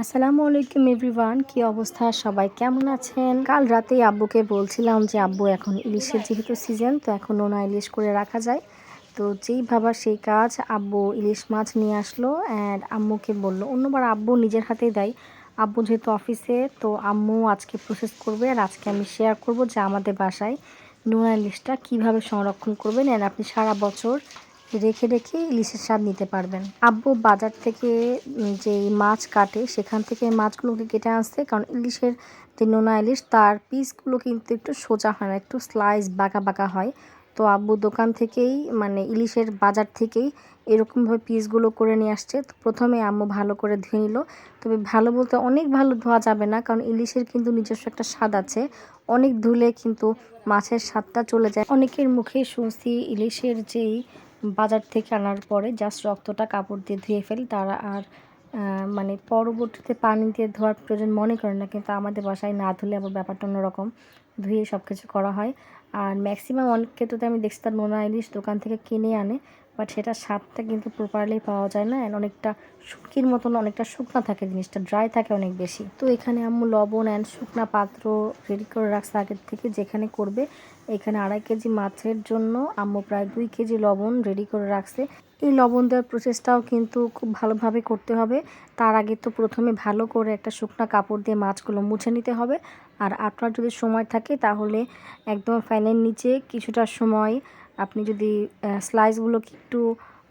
আসসালামু আলাইকুম এভরিওয়ান, কি অবস্থা? সবাই কেমন আছেন? কাল রাতে আব্বুকে বলছিলাম যে আব্বু এখন ইলিশের যেহেতু সিজন তো এখন নোনা ইলিশ করে রাখা যায়। তো যেই ভাবা সেই কাজ, আব্বু ইলিশ মাছ নিয়ে আসলো অ্যান্ড আম্মুকে বলল, অন্যবার আব্বু নিজের হাতেই দেয়। আব্বু যেহেতু অফিসে তো আম্মু আজকে প্রসেস করবে আর আজকে আমি শেয়ার করব যে আমাদের বাসায় নোনা ইলিশটা কীভাবে সংরক্ষণ করবেন অ্যান্ড আপনি সারা বছর রেখে রেখে ইলিশের স্বাদ নিতে পারবেন। আব্বু বাজার থেকে যে মাছ কাটে, সেখান থেকে মাছগুলোকে কেটে আসছে কারণ ইলিশের যে নোনা ইলিশ, তার পিসগুলো কিন্তু একটু সোজা হয় না, একটু স্লাইস বাঁকা বাঁকা হয়। তো আব্বু দোকান থেকেই মানে ইলিশের বাজার থেকেই এরকমভাবে পিসগুলো করে নিয়ে আসছে। তো প্রথমে আম্মু ভালো করে ধুয়ে নিল। তবে ভালো বলতে অনেক ভালো ধোয়া যাবে না, কারণ ইলিশের কিন্তু নিজস্ব একটা স্বাদ আছে। অনেক ধুলে কিন্তু মাছের স্বাদটা চলে যায়। অনেকের মুখে শুনছি ইলিশের যেই বাজার থেকে আনার পরে জাস্ট রক্তটা কাপড় দিয়ে ধুয়ে ফেলি, তারা আর মানে পরবর্তীতে পানি দিয়ে ধোয়ার প্রয়োজন মনে করে না, কিন্তু আমাদের বাসায় না ধুলে আবার ব্যাপারটা অন্যরকম। ধুয়ে সব কিছু করা হয়। আর ম্যাক্সিমাম অনেক ক্ষেত্রে আমি দেখছি তার নোনা ইলিশ দোকান থেকে কিনে আনে বাট সেটা স্বাদটা কিন্তু প্রপারলি পাওয়া যায় না অ্যান্ড অনেকটা শুটকির মতন, অনেকটা শুকনা থাকে জিনিসটা ড্রাই থাকে অনেক বেশি। তো এখানে আম্মু লবণ অ্যান্ড শুকনা পাত্র রেডি করে রাখছে আগের থেকে যেখানে করবে, এখানে আড়াই কেজি মাছের জন্য আম্মু প্রায় দুই কেজি লবণ রেডি করে রাখছে। এই লবণ দেওয়ার প্রসেসটাও কিন্তু খুব ভালোভাবে করতে হবে। তার আগে তো প্রথমে ভালো করে একটা শুকনা কাপড় দিয়ে মাছগুলো মুছে নিতে হবে। আর আপনার যদি সময় থাকে তাহলে একদম ফ্যানের নিচে কিছুটা সময় আপনি যদি স্লাইসগুলোকে একটু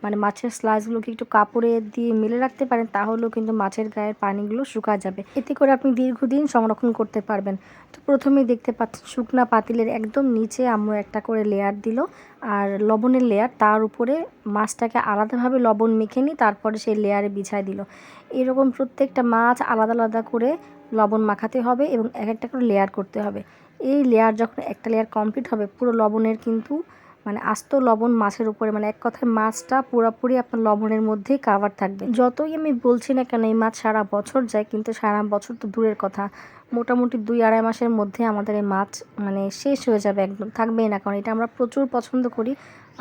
মানে মাছের স্লাইসগুলোকে একটু কাপড়ে দিয়ে মেলে রাখতে পারেন, তাহলেও কিন্তু মাছের গায়ের পানিগুলো শুকা যাবে। এতে করে আপনি দীর্ঘদিন সংরক্ষণ করতে পারবেন। তো প্রথমেই দেখতে পাচ্ছেন শুকনা পাতিলের একদম নিচে আম্মু একটা করে লেয়ার দিল, আর লবণের লেয়ার তার উপরে মাছটাকে আলাদাভাবে লবণ মেখে নিই তারপরে সেই লেয়ারে বিছায় দিল। এরকম প্রত্যেকটা মাছ আলাদা আলাদা করে লবণ মাখাতে হবে এবং এক একটা করে লেয়ার করতে হবে। এই লেয়ার যখন একটা লেয়ার কমপ্লিট হবে, পুরো লবণের কিন্তু মানে আস্ত লবণ মাছের উপরে মানে এক কথায় মাছটা পুরোপুরি আপনার লবণের মধ্যেই কাভার থাকবে। যতই আমি বলছি না কেন, এই মাছ সারা বছর যায়, কিন্তু সারা বছর তো দূরের কথা। মোটামুটি দুই আড়াই মাসের মধ্যে আমাদের এই মাছ মানে শেষ হয়ে যাবে একদম, থাকবেই না। কারণ এটা আমরা প্রচুর পছন্দ করি।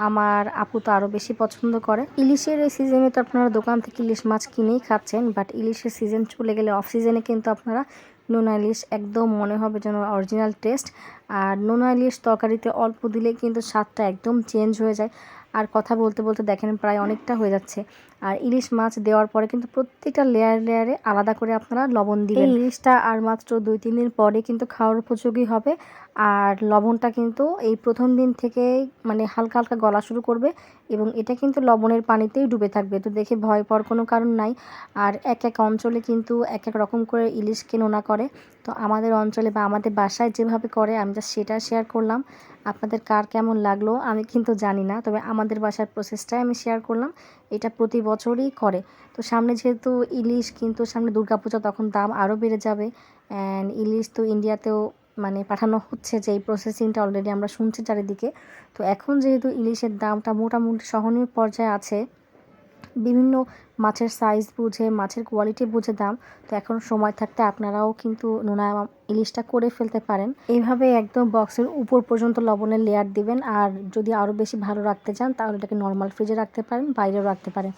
আমার আপু তো আরও বেশি পছন্দ করে। ইলিশের এই সিজনে তো আপনারা দোকান থেকে ইলিশ মাছ কিনেই খাচ্ছেন বাট ইলিশের সিজন চলে গেলে অফ সিজনে কিন্তু আপনারা নোনা ইলিশ একদম মনে হবে যেন অরিজিনাল টেস্ট। আর নোনা ইলিশ তরকারিতে অল্প দিলে কিন্তু স্বাদটা একদম চেঞ্জ হয়ে যায়। আর কথা বলতে বলতে দেখেন প্রায় অনেকটা হয়ে যাচ্ছে। আর ইলিশ মাছ দেওয়ার পরে কিন্তু প্রত্যেকটা লেয়ার লেয়ারে আলাদা করে আপনারা লবণ দিবেন। ইলিশটা আর মাত্র দুই তিন দিন পরে কিন্তু খাওয়ার উপযোগী হবে। আর লবণটা কিন্তু এই প্রথম দিন থেকে মানে হালকা হালকা গলা শুরু করবে এবং এটা কিন্তু লবণের পানিতেই ডুবে থাকবে। তো দেখে ভয় পাওয়ার কোনো কারণ নাই। আর এক এক অঞ্চলে কিন্তু এক এক রকম করে ইলিশকে নোনা করে। তো আমাদের অঞ্চলে বা আমাদের বাসায় যেভাবে করে আমি যা সেটা শেয়ার করলাম। আপনাদের কার কেমন লাগল আমি কিন্তু জানি না তবে আমাদের বাসার প্রসেসটাই আমি শেয়ার করলাম। এটা প্রতি বছরই করে। তো সামনে যেহেতু ইলিশ, কিন্তু সামনে দুর্গাপূজা, তখন দাম আরও বেড়ে যাবে। অ্যান্ড ইলিশ তো ইন্ডিয়াতেও মানে পাঠানো হচ্ছে যে, এই প্রসেসিংটা অলরেডি আমরা শুনছি চারিদিকে। তো এখন যেহেতু ইলিশের দামটা মোটামুটি সহনীয় পর্যায়ে আছে বিভিন্ন মাছের সাইজ বুঝে, মাছের কোয়ালিটি বুঝে দাম। তো এখন সময় থাকতে আপনারাও কিন্তু নোনা ইলিশটা করে ফেলতে পারেন। এইভাবে একদম বক্সের উপর পর্যন্ত লবণের লেয়ার দিবেন। আর যদি আরও বেশি ভালো রাখতে চান, তাহলে এটাকে নর্মাল ফ্রিজে রাখতে পারেন, বাইরেও রাখতে পারেন।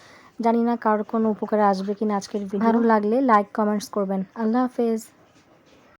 জানি না কারোর কোনো উপকারে আসবে কিনা আজকের ভিডিও ভালো লাগলে লাইক কমেন্টস করবেন। আল্লাহ হাফেজ।